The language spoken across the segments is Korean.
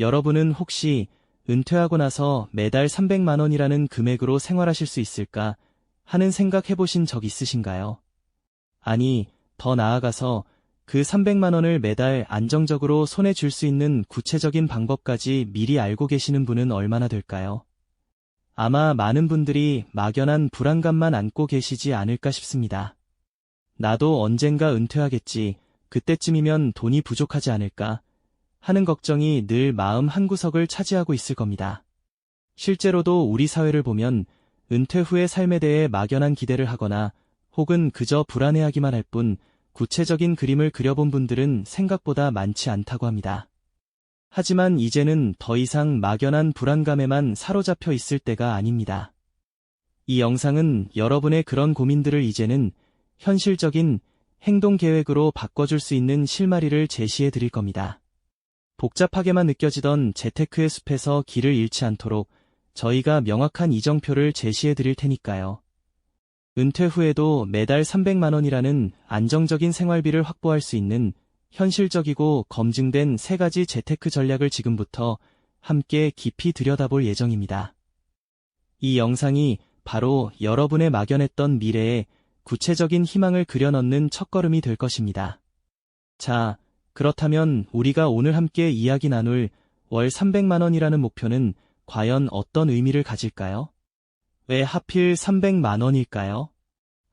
여러분은 혹시 은퇴하고 나서 매달 300만 원이라는 금액으로 생활하실 수 있을까 하는 생각 해보신 적 있으신가요? 아니, 더 나아가서 그 300만 원을 매달 안정적으로 손에 줄 수 있는 구체적인 방법까지 미리 알고 계시는 분은 얼마나 될까요? 아마 많은 분들이 막연한 불안감만 안고 계시지 않을까 싶습니다. 나도 언젠가 은퇴하겠지, 그때쯤이면 돈이 부족하지 않을까 하는 걱정이 늘 마음 한구석을 차지하고 있을 겁니다. 실제로도 우리 사회를 보면 은퇴 후의 삶에 대해 막연한 기대를 하거나 혹은 그저 불안해하기만 할 뿐 구체적인 그림을 그려본 분들은 생각보다 많지 않다고 합니다. 하지만 이제는 더 이상 막연한 불안감에만 사로잡혀 있을 때가 아닙니다. 이 영상은 여러분의 그런 고민들을 이제는 현실적인 행동 계획으로 바꿔줄 수 있는 실마리를 제시해 드릴 겁니다. 복잡하게만 느껴지던 재테크의 숲에서 길을 잃지 않도록 저희가 명확한 이정표를 제시해 드릴 테니까요. 은퇴 후에도 매달 300만원이라는 안정적인 생활비를 확보할 수 있는 현실적이고 검증된 세 가지 재테크 전략을 지금부터 함께 깊이 들여다볼 예정입니다. 이 영상이 바로 여러분의 막연했던 미래에 구체적인 희망을 그려넣는 첫걸음이 될 것입니다. 자, 그렇다면 우리가 오늘 함께 이야기 나눌 월 300만원이라는 목표는 과연 어떤 의미를 가질까요? 왜 하필 300만 원일까요?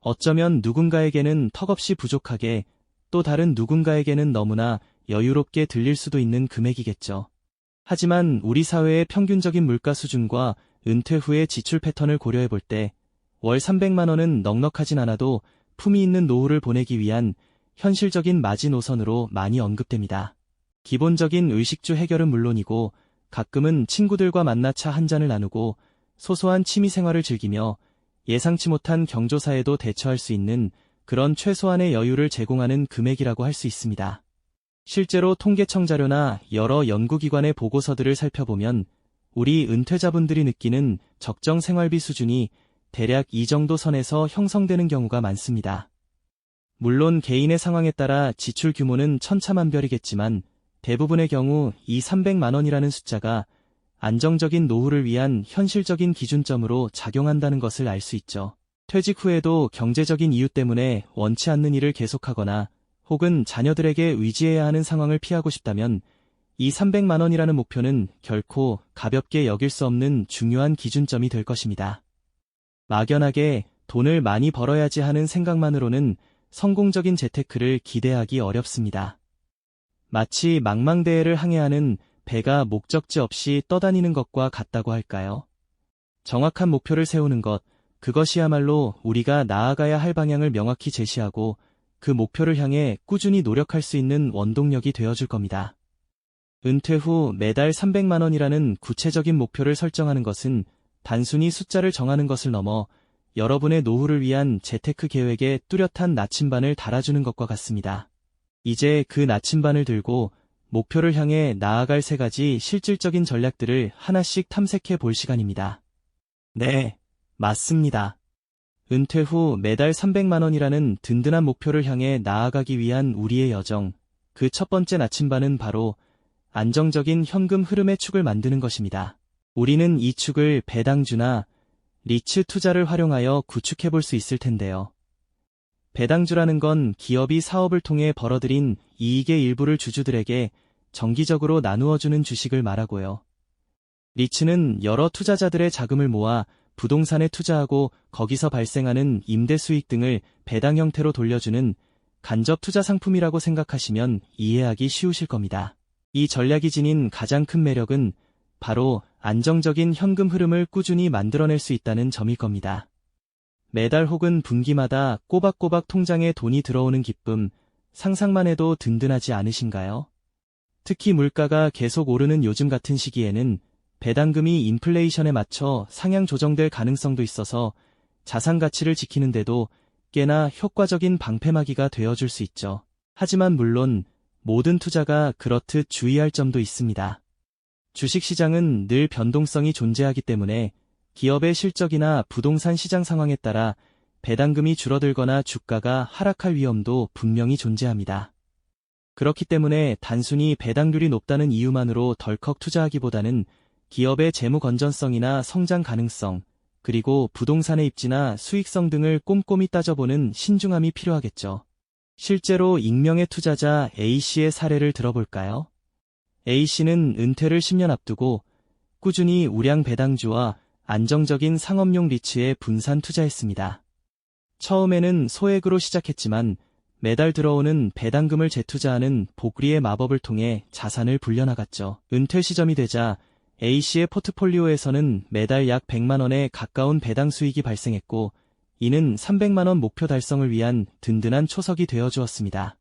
어쩌면 누군가에게는 턱없이 부족하게 또 다른 누군가에게는 너무나 여유롭게 들릴 수도 있는 금액이겠죠. 하지만 우리 사회의 평균적인 물가 수준과 은퇴 후의 지출 패턴을 고려해 볼 때 월 300만 원은 넉넉하진 않아도 품위 있는 노후를 보내기 위한 현실적인 마지노선으로 많이 언급됩니다. 기본적인 의식주 해결은 물론이고 가끔은 친구들과 만나 차 한 잔을 나누고 소소한 취미 생활을 즐기며 예상치 못한 경조사에도 대처할 수 있는 그런 최소한의 여유를 제공하는 금액이라고 할 수 있습니다. 실제로 통계청 자료나 여러 연구기관의 보고서들을 살펴보면 우리 은퇴자분들이 느끼는 적정 생활비 수준이 대략 이 정도 선에서 형성되는 경우가 많습니다. 물론 개인의 상황에 따라 지출 규모는 천차만별이겠지만 대부분의 경우 이 300만 원이라는 숫자가 안정적인 노후를 위한 현실적인 기준점으로 작용한다는 것을 알 수 있죠. 퇴직 후에도 경제적인 이유 때문에 원치 않는 일을 계속하거나 혹은 자녀들에게 의지해야 하는 상황을 피하고 싶다면 이 300만 원이라는 목표는 결코 가볍게 여길 수 없는 중요한 기준점이 될 것입니다. 막연하게 돈을 많이 벌어야지 하는 생각만으로는 성공적인 재테크를 기대하기 어렵습니다. 마치 망망대해를 항해하는 배가 목적지 없이 떠다니는 것과 같다고 할까요? 정확한 목표를 세우는 것, 그것이야말로 우리가 나아가야 할 방향을 명확히 제시하고 그 목표를 향해 꾸준히 노력할 수 있는 원동력이 되어줄 겁니다. 은퇴 후 매달 300만원이라는 구체적인 목표를 설정하는 것은 단순히 숫자를 정하는 것을 넘어 여러분의 노후를 위한 재테크 계획에 뚜렷한 나침반을 달아주는 것과 같습니다. 이제 그 나침반을 들고 목표를 향해 나아갈 세 가지 실질적인 전략들을 하나씩 탐색해 볼 시간입니다. 네, 맞습니다. 은퇴 후 매달 300만원이라는 든든한 목표를 향해 나아가기 위한 우리의 여정, 그 첫 번째 나침반은 바로 안정적인 현금 흐름의 축을 만드는 것입니다. 우리는 이 축을 배당주나 리츠 투자를 활용하여 구축해 볼 수 있을 텐데요. 배당주라는 건 기업이 사업을 통해 벌어들인 이익의 일부를 주주들에게 정기적으로 나누어주는 주식을 말하고요. 리츠는 여러 투자자들의 자금을 모아 부동산에 투자하고 거기서 발생하는 임대 수익 등을 배당 형태로 돌려주는 간접 투자 상품이라고 생각하시면 이해하기 쉬우실 겁니다. 이 전략이 지닌 가장 큰 매력은 바로 안정적인 현금 흐름을 꾸준히 만들어낼 수 있다는 점일 겁니다. 매달 혹은 분기마다 꼬박꼬박 통장에 돈이 들어오는 기쁨, 상상만 해도 든든하지 않으신가요? 특히 물가가 계속 오르는 요즘 같은 시기에는 배당금이 인플레이션에 맞춰 상향 조정될 가능성도 있어서 자산 가치를 지키는데도 꽤나 효과적인 방패막이가 되어줄 수 있죠. 하지만 물론 모든 투자가 그렇듯 주의할 점도 있습니다. 주식시장은 늘 변동성이 존재하기 때문에 기업의 실적이나 부동산 시장 상황에 따라 배당금이 줄어들거나 주가가 하락할 위험도 분명히 존재합니다. 그렇기 때문에 단순히 배당률이 높다는 이유만으로 덜컥 투자하기보다는 기업의 재무 건전성이나 성장 가능성, 그리고 부동산의 입지나 수익성 등을 꼼꼼히 따져보는 신중함이 필요하겠죠. 실제로 익명의 투자자 A씨의 사례를 들어볼까요? A씨는 은퇴를 10년 앞두고 꾸준히 우량 배당주와 안정적인 상업용 리츠에 분산 투자했습니다. 처음에는 소액으로 시작했지만 매달 들어오는 배당금을 재투자하는 복리의 마법을 통해 자산을 불려나갔죠. 은퇴 시점이 되자 A씨의 포트폴리오에서는 매달 약 100만 원에 가까운 배당 수익이 발생했고 이는 300만 원 목표 달성을 위한 든든한 초석이 되어 주었습니다.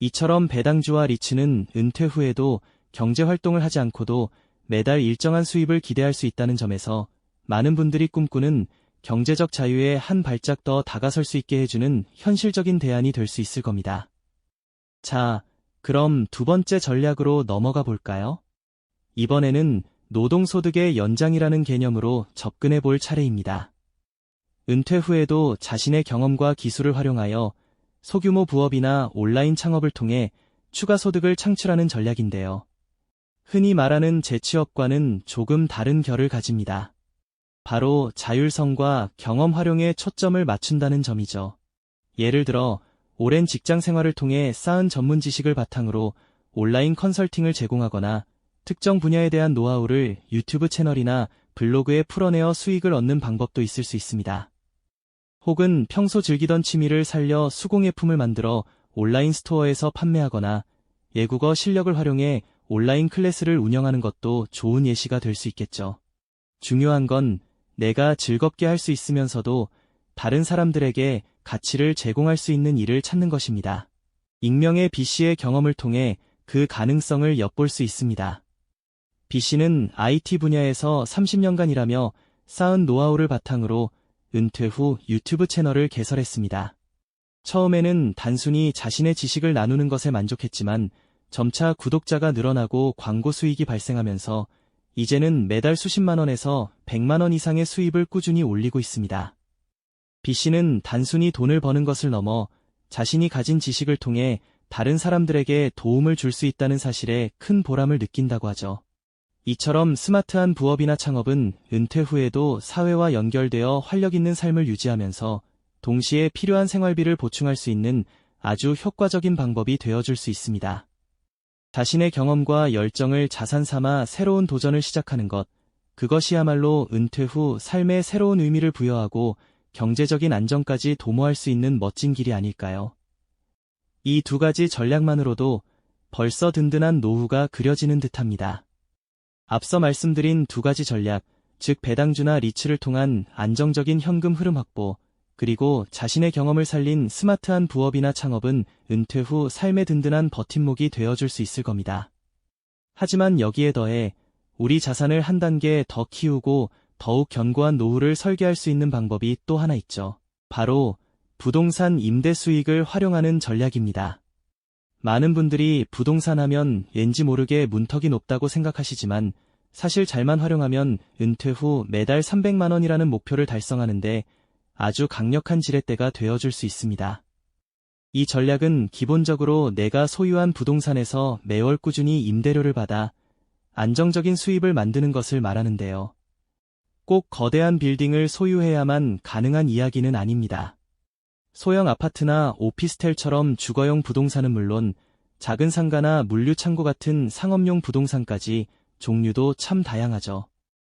이처럼 배당주와 리츠는 은퇴 후에도 경제 활동을 하지 않고도 매달 일정한 수입을 기대할 수 있다는 점에서 많은 분들이 꿈꾸는 경제적 자유에 한 발짝 더 다가설 수 있게 해주는 현실적인 대안이 될 수 있을 겁니다. 자, 그럼 두 번째 전략으로 넘어가 볼까요? 이번에는 노동소득의 연장이라는 개념으로 접근해 볼 차례입니다. 은퇴 후에도 자신의 경험과 기술을 활용하여 소규모 부업이나 온라인 창업을 통해 추가 소득을 창출하는 전략인데요. 흔히 말하는 재취업과는 조금 다른 결을 가집니다. 바로 자율성과 경험 활용에 초점을 맞춘다는 점이죠. 예를 들어 오랜 직장 생활을 통해 쌓은 전문 지식을 바탕으로 온라인 컨설팅을 제공하거나 특정 분야에 대한 노하우를 유튜브 채널이나 블로그에 풀어내어 수익을 얻는 방법도 있을 수 있습니다. 혹은 평소 즐기던 취미를 살려 수공예품을 만들어 온라인 스토어에서 판매하거나 예국어 실력을 활용해 온라인 클래스를 운영하는 것도 좋은 예시가 될 수 있겠죠. 중요한 건 내가 즐겁게 할 수 있으면서도 다른 사람들에게 가치를 제공할 수 있는 일을 찾는 것입니다. 익명의 B씨의 경험을 통해 그 가능성을 엿볼 수 있습니다. B씨는 IT 분야에서 30년간 이라며 쌓은 노하우를 바탕으로 은퇴 후 유튜브 채널을 개설했습니다. 처음에는 단순히 자신의 지식을 나누는 것에 만족했지만 점차 구독자가 늘어나고 광고 수익이 발생하면서 이제는 매달 수십만 원에서 100만 원 이상의 수입을 꾸준히 올리고 있습니다. B씨는 단순히 돈을 버는 것을 넘어 자신이 가진 지식을 통해 다른 사람들에게 도움을 줄 수 있다는 사실에 큰 보람을 느낀다고 하죠. 이처럼 스마트한 부업이나 창업은 은퇴 후에도 사회와 연결되어 활력 있는 삶을 유지하면서 동시에 필요한 생활비를 보충할 수 있는 아주 효과적인 방법이 되어줄 수 있습니다. 자신의 경험과 열정을 자산 삼아 새로운 도전을 시작하는 것, 그것이야말로 은퇴 후 삶에 새로운 의미를 부여하고 경제적인 안정까지 도모할 수 있는 멋진 길이 아닐까요? 이 두 가지 전략만으로도 벌써 든든한 노후가 그려지는 듯합니다. 앞서 말씀드린 두 가지 전략, 즉 배당주나 리츠를 통한 안정적인 현금 흐름 확보, 그리고 자신의 경험을 살린 스마트한 부업이나 창업은 은퇴 후 삶의 든든한 버팀목이 되어줄 수 있을 겁니다. 하지만 여기에 더해 우리 자산을 한 단계 더 키우고 더욱 견고한 노후를 설계할 수 있는 방법이 또 하나 있죠. 바로 부동산 임대 수익을 활용하는 전략입니다. 많은 분들이 부동산 하면 왠지 모르게 문턱이 높다고 생각하시지만 사실 잘만 활용하면 은퇴 후 매달 300만 원이라는 목표를 달성하는데 아주 강력한 지렛대가 되어줄 수 있습니다. 이 전략은 기본적으로 내가 소유한 부동산에서 매월 꾸준히 임대료를 받아 안정적인 수입을 만드는 것을 말하는데요. 꼭 거대한 빌딩을 소유해야만 가능한 이야기는 아닙니다. 소형 아파트나 오피스텔처럼 주거용 부동산은 물론 작은 상가나 물류창고 같은 상업용 부동산까지 종류도 참 다양하죠.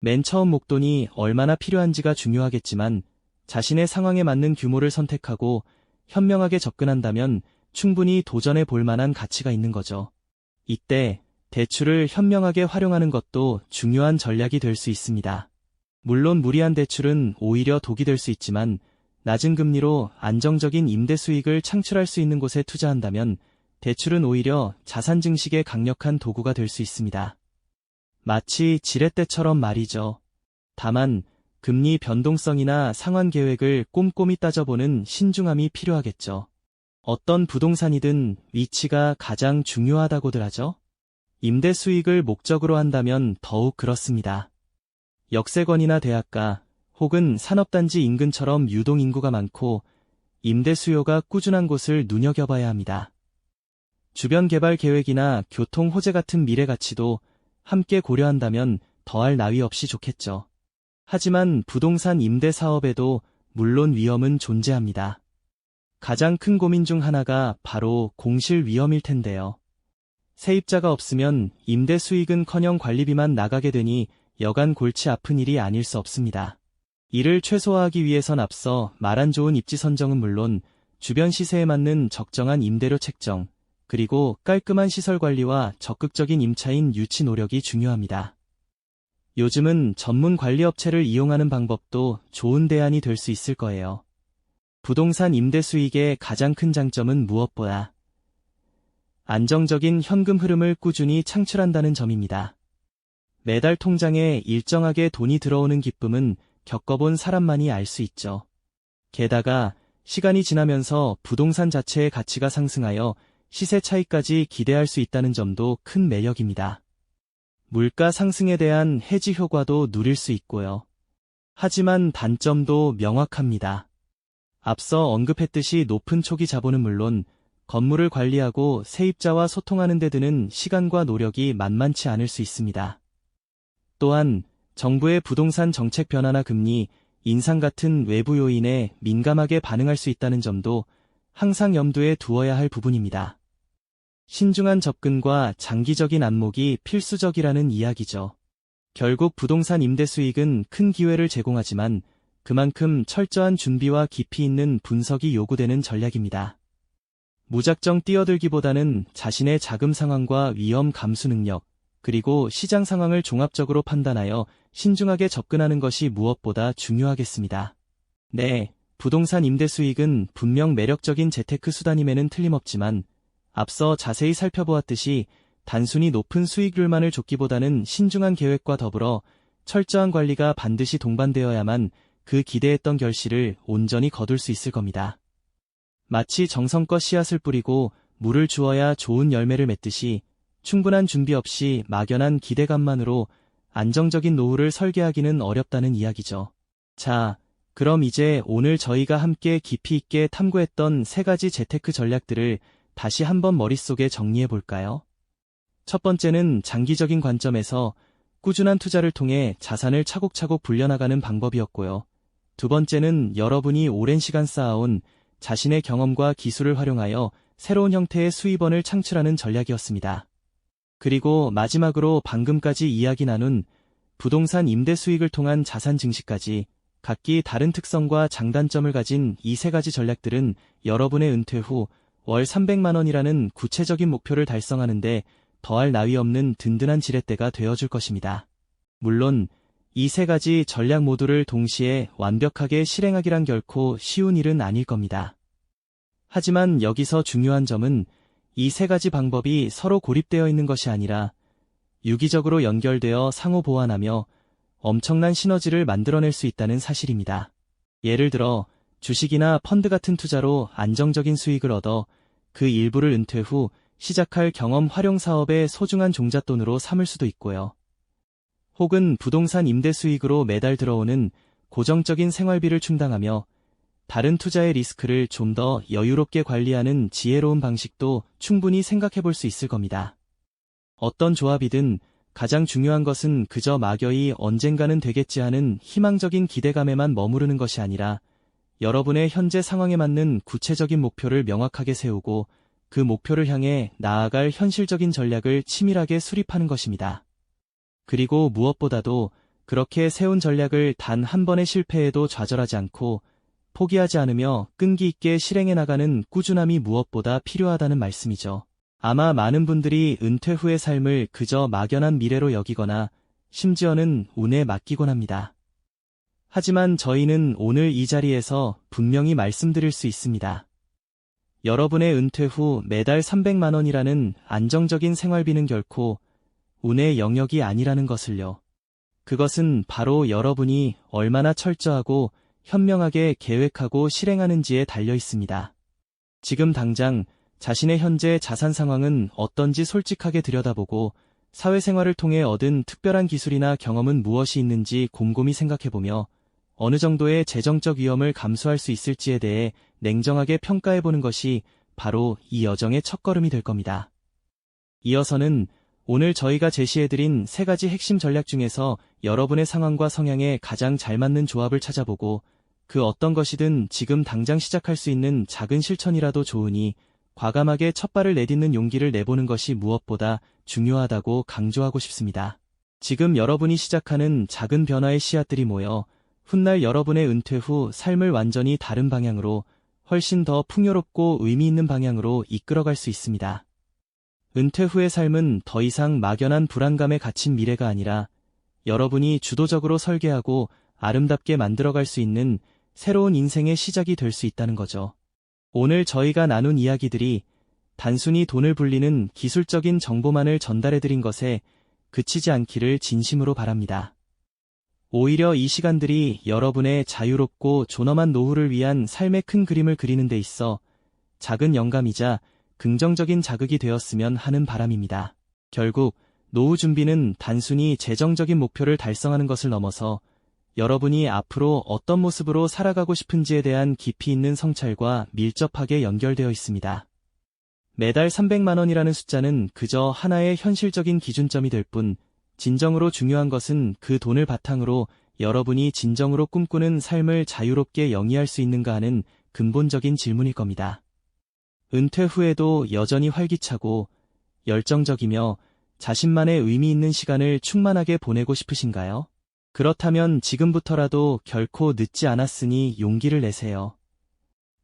맨 처음 목돈이 얼마나 필요한지가 중요하겠지만 자신의 상황에 맞는 규모를 선택하고 현명하게 접근한다면 충분히 도전해 볼 만한 가치가 있는 거죠. 이때 대출을 현명하게 활용하는 것도 중요한 전략이 될 수 있습니다. 물론 무리한 대출은 오히려 독이 될 수 있지만 낮은 금리로 안정적인 임대 수익을 창출할 수 있는 곳에 투자한다면 대출은 오히려 자산 증식의 강력한 도구가 될 수 있습니다. 마치 지렛대처럼 말이죠. 다만 금리 변동성이나 상환 계획을 꼼꼼히 따져보는 신중함이 필요하겠죠. 어떤 부동산이든 위치가 가장 중요하다고들 하죠. 임대 수익을 목적으로 한다면 더욱 그렇습니다. 역세권이나 대학가 혹은 산업단지 인근처럼 유동인구가 많고 임대 수요가 꾸준한 곳을 눈여겨봐야 합니다. 주변 개발 계획이나 교통 호재 같은 미래 가치도 함께 고려한다면 더할 나위 없이 좋겠죠. 하지만 부동산 임대 사업에도 물론 위험은 존재합니다. 가장 큰 고민 중 하나가 바로 공실 위험일 텐데요. 세입자가 없으면 임대 수익은 커녕 관리비만 나가게 되니 여간 골치 아픈 일이 아닐 수 없습니다. 이를 최소화하기 위해선 앞서 말한 좋은 입지 선정은 물론 주변 시세에 맞는 적정한 임대료 책정, 그리고 깔끔한 시설 관리와 적극적인 임차인 유치 노력이 중요합니다. 요즘은 전문 관리 업체를 이용하는 방법도 좋은 대안이 될 수 있을 거예요. 부동산 임대 수익의 가장 큰 장점은 무엇보다 안정적인 현금 흐름을 꾸준히 창출한다는 점입니다. 매달 통장에 일정하게 돈이 들어오는 기쁨은 겪어본 사람만이 알 수 있죠. 게다가 시간이 지나면서 부동산 자체의 가치가 상승하여 시세 차이까지 기대할 수 있다는 점도 큰 매력입니다. 물가 상승에 대한 해지 효과도 누릴 수 있고요. 하지만 단점도 명확합니다. 앞서 언급했듯이 높은 초기 자본은 물론 건물을 관리하고 세입자와 소통하는 데 드는 시간과 노력이 만만치 않을 수 있습니다. 또한 정부의 부동산 정책 변화나 금리, 인상 같은 외부 요인에 민감하게 반응할 수 있다는 점도 항상 염두에 두어야 할 부분입니다. 신중한 접근과 장기적인 안목이 필수적이라는 이야기죠. 결국 부동산 임대 수익은 큰 기회를 제공하지만 그만큼 철저한 준비와 깊이 있는 분석이 요구되는 전략입니다. 무작정 뛰어들기보다는 자신의 자금 상황과 위험 감수 능력, 그리고 시장 상황을 종합적으로 판단하여 신중하게 접근하는 것이 무엇보다 중요하겠습니다. 네, 부동산 임대 수익은 분명 매력적인 재테크 수단임에는 틀림없지만 앞서 자세히 살펴보았듯이 단순히 높은 수익률만을 줬기보다는 신중한 계획과 더불어 철저한 관리가 반드시 동반되어야만 그 기대했던 결실을 온전히 거둘 수 있을 겁니다. 마치 정성껏 씨앗을 뿌리고 물을 주어야 좋은 열매를 맺듯이 충분한 준비 없이 막연한 기대감만으로 안정적인 노후를 설계하기는 어렵다는 이야기죠. 자, 그럼 이제 오늘 저희가 함께 깊이 있게 탐구했던 세 가지 재테크 전략들을 다시 한번 머릿속에 정리해 볼까요? 첫 번째는 장기적인 관점에서 꾸준한 투자를 통해 자산을 차곡차곡 불려나가는 방법이었고요. 두 번째는 여러분이 오랜 시간 쌓아온 자신의 경험과 기술을 활용하여 새로운 형태의 수입원을 창출하는 전략이었습니다. 그리고 마지막으로 방금까지 이야기 나눈 부동산 임대 수익을 통한 자산 증식까지 각기 다른 특성과 장단점을 가진 이 세 가지 전략들은 여러분의 은퇴 후 월 300만원이라는 구체적인 목표를 달성하는데 더할 나위 없는 든든한 지렛대가 되어줄 것입니다. 물론 이 세 가지 전략 모두를 동시에 완벽하게 실행하기란 결코 쉬운 일은 아닐 겁니다. 하지만 여기서 중요한 점은 이 세 가지 방법이 서로 고립되어 있는 것이 아니라 유기적으로 연결되어 상호 보완하며 엄청난 시너지를 만들어낼 수 있다는 사실입니다. 예를 들어 주식이나 펀드 같은 투자로 안정적인 수익을 얻어 그 일부를 은퇴 후 시작할 경험 활용 사업의 소중한 종잣돈으로 삼을 수도 있고요. 혹은 부동산 임대 수익으로 매달 들어오는 고정적인 생활비를 충당하며 다른 투자의 리스크를 좀 더 여유롭게 관리하는 지혜로운 방식도 충분히 생각해 볼 수 있을 겁니다. 어떤 조합이든 가장 중요한 것은 그저 막연히 언젠가는 되겠지 하는 희망적인 기대감에만 머무르는 것이 아니라 여러분의 현재 상황에 맞는 구체적인 목표를 명확하게 세우고 그 목표를 향해 나아갈 현실적인 전략을 치밀하게 수립하는 것입니다. 그리고 무엇보다도 그렇게 세운 전략을 단 한 번의 실패에도 좌절하지 않고 포기하지 않으며 끈기 있게 실행해 나가는 꾸준함이 무엇보다 필요하다는 말씀이죠. 아마 많은 분들이 은퇴 후의 삶을 그저 막연한 미래로 여기거나 심지어는 운에 맡기곤 합니다. 하지만 저희는 오늘 이 자리에서 분명히 말씀드릴 수 있습니다. 여러분의 은퇴 후 매달 300만원이라는 안정적인 생활비는 결코 운의 영역이 아니라는 것을요. 그것은 바로 여러분이 얼마나 철저하고 현명하게 계획하고 실행하는지에 달려 있습니다. 지금 당장 자신의 현재 자산 상황은 어떤지 솔직하게 들여다보고 사회생활을 통해 얻은 특별한 기술이나 경험은 무엇이 있는지 곰곰이 생각해보며 어느 정도의 재정적 위험을 감수할 수 있을지에 대해 냉정하게 평가해보는 것이 바로 이 여정의 첫걸음이 될 겁니다. 이어서는 오늘 저희가 제시해드린 세 가지 핵심 전략 중에서 여러분의 상황과 성향에 가장 잘 맞는 조합을 찾아보고 그 어떤 것이든 지금 당장 시작할 수 있는 작은 실천이라도 좋으니 과감하게 첫 발을 내딛는 용기를 내보는 것이 무엇보다 중요하다고 강조하고 싶습니다. 지금 여러분이 시작하는 작은 변화의 씨앗들이 모여 훗날 여러분의 은퇴 후 삶을 완전히 다른 방향으로 훨씬 더 풍요롭고 의미 있는 방향으로 이끌어갈 수 있습니다. 은퇴 후의 삶은 더 이상 막연한 불안감에 갇힌 미래가 아니라 여러분이 주도적으로 설계하고 아름답게 만들어갈 수 있는 새로운 인생의 시작이 될 수 있다는 거죠. 오늘 저희가 나눈 이야기들이 단순히 돈을 불리는 기술적인 정보만을 전달해드린 것에 그치지 않기를 진심으로 바랍니다. 오히려 이 시간들이 여러분의 자유롭고 존엄한 노후를 위한 삶의 큰 그림을 그리는 데 있어 작은 영감이자 긍정적인 자극이 되었으면 하는 바람입니다. 결국 노후 준비는 단순히 재정적인 목표를 달성하는 것을 넘어서 여러분이 앞으로 어떤 모습으로 살아가고 싶은지에 대한 깊이 있는 성찰과 밀접하게 연결되어 있습니다. 매달 300만 원이라는 숫자는 그저 하나의 현실적인 기준점이 될 뿐, 진정으로 중요한 것은 그 돈을 바탕으로 여러분이 진정으로 꿈꾸는 삶을 자유롭게 영위할 수 있는가 하는 근본적인 질문일 겁니다. 은퇴 후에도 여전히 활기차고 열정적이며 자신만의 의미 있는 시간을 충만하게 보내고 싶으신가요? 그렇다면 지금부터라도 결코 늦지 않았으니 용기를 내세요.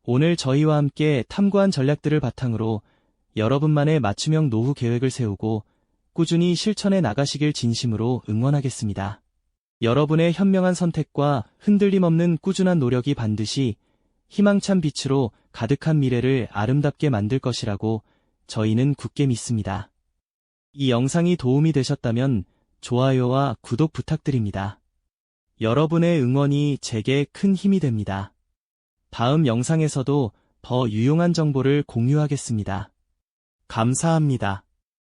오늘 저희와 함께 탐구한 전략들을 바탕으로 여러분만의 맞춤형 노후 계획을 세우고 꾸준히 실천해 나가시길 진심으로 응원하겠습니다. 여러분의 현명한 선택과 흔들림 없는 꾸준한 노력이 반드시 희망찬 빛으로 가득한 미래를 아름답게 만들 것이라고 저희는 굳게 믿습니다. 이 영상이 도움이 되셨다면 좋아요와 구독 부탁드립니다. 여러분의 응원이 제게 큰 힘이 됩니다. 다음 영상에서도 더 유용한 정보를 공유하겠습니다. 감사합니다.